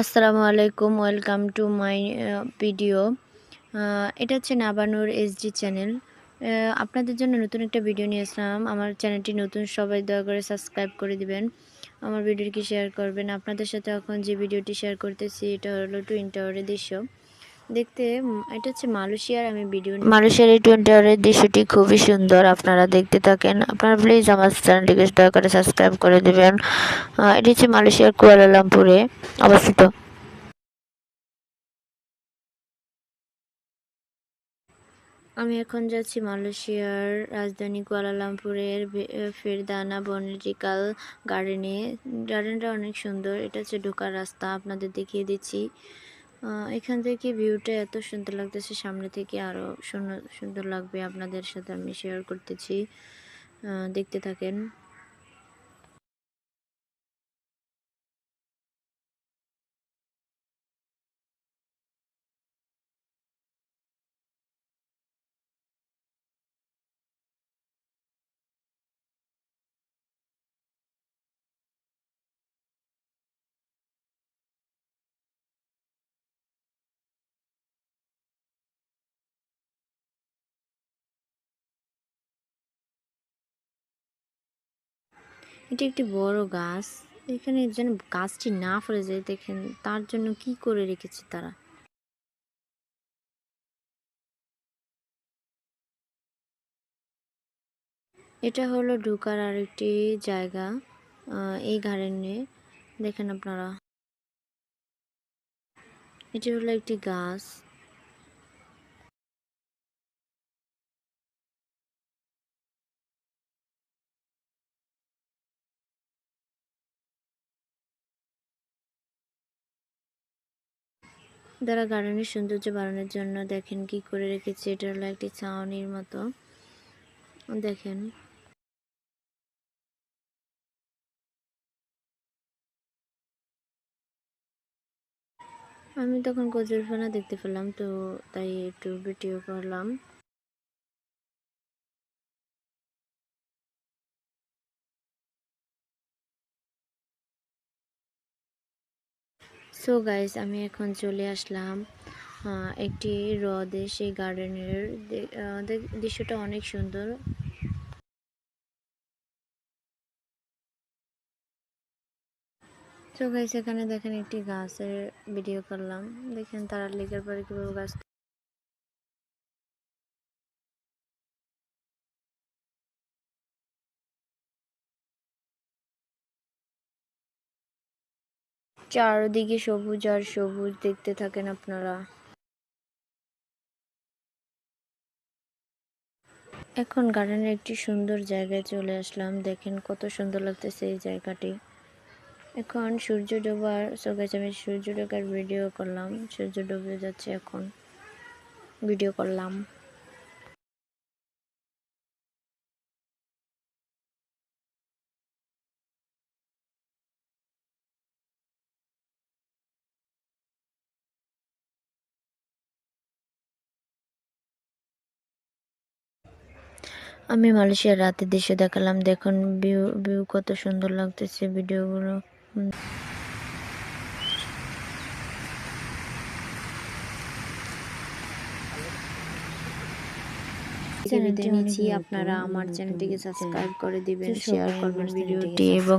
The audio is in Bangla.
আসসালামু আলাইকুম, ওয়েলকাম টু মাই ভিডিও। এটা হচ্ছে নাবানুর এসজি চ্যানেল। আপনাদের জন্য নতুন একটা ভিডিও নিয়ে আসলাম। আমার চ্যানেলটি নতুন, সবাই দয়া করে সাবস্ক্রাইব করে দিবেন। আমার ভিডিওটি শেয়ার করবেন। আপনাদের সাথে এখন যে ভিডিওটি শেয়ার করতেছি, এটা হলো টুইন টাওয়ারের দৃশ্য। দেখতে এটা হচ্ছে মালয়েশিয়ার আমি ভিডিও মালয়েশিয়ার এই টুইন টাওয়ারের দৃশ্যটি খুবই সুন্দর আপনারা দেখতে থাকেন। আপনারা প্লিজ আমার চ্যানেলটিকে দয়া করে সাবস্ক্রাইব করে দেবেন। এটি হচ্ছে মালয়েশিয়ার কুয়ালালামপুরে অবস্থিত। আমি এখন যাচ্ছি মালয়েশিয়ার রাজধানী কুয়ালালামপুরের ফেরদানা বনেটিক্যাল গার্ডেনে গার্ডেনটা অনেক সুন্দর এটা হচ্ছে ঢোকার রাস্তা আপনাদের দেখিয়ে দিচ্ছি। এখান থেকে ভিউটা এত সুন্দর লাগতেছে, সামনে থেকে আরও সুন্দর সুন্দর লাগবে। আপনাদের সাথে আমি শেয়ার করতেছি। দেখতে থাকেন। এটি একটি বড় গাছ। এখানে যেন গাছটি না ফলে যায়, দেখেন। তার জন্য কি করে রেখেছে তারা? এটা হলো ঢুকার আরেকটি জায়গা এই গার্ডেনে দেখেন আপনারা। এটি হলো একটি গাছ। দ্বারা গার্ডেনের সৌন্দর্য বাড়ানোর জন্য দেখেন কি করে রেখেছে। এটা হলো একটি ছাউনির মতো। দেখেন। আমি তখন কচুরফানা দেখতে পেলাম তো তাই একটু ভিডিও করলাম। সো গাইস আমি এখন চলে আসলাম একটি হ্রদে সেই গার্ডেনের দৃশ্যটা অনেক সুন্দর। তো গাইস এখানে দেখেন একটি গাছের ভিডিও করলাম। দেখেন তারা লেখার পরে কীভাবে গাছ চারদিকে সবুজ আর সবুজ দেখতে থাকেন আপনারা। এখন গার্ডেনের একটি সুন্দর জায়গায় চলে আসলাম। দেখেন কত সুন্দর লাগতেছে এই জায়গাটি। এখন সূর্য ডোবার চোখে আমি সূর্য ডোবার ভিডিও করলাম। সূর্য ডুবে যাচ্ছে এখন। ভিডিও করলাম। আমি মালয়েশিয়ার রাতের দৃশ্য দেখালাম। দেখুন ভিউ ভিউ কত সুন্দর লাগতেছে ভিডিওগুলো। আপনারা আমার চ্যানেলটিকে সাবস্ক্রাইব করে দিবেন শেয়ার করবেন ভিডিওটি এবং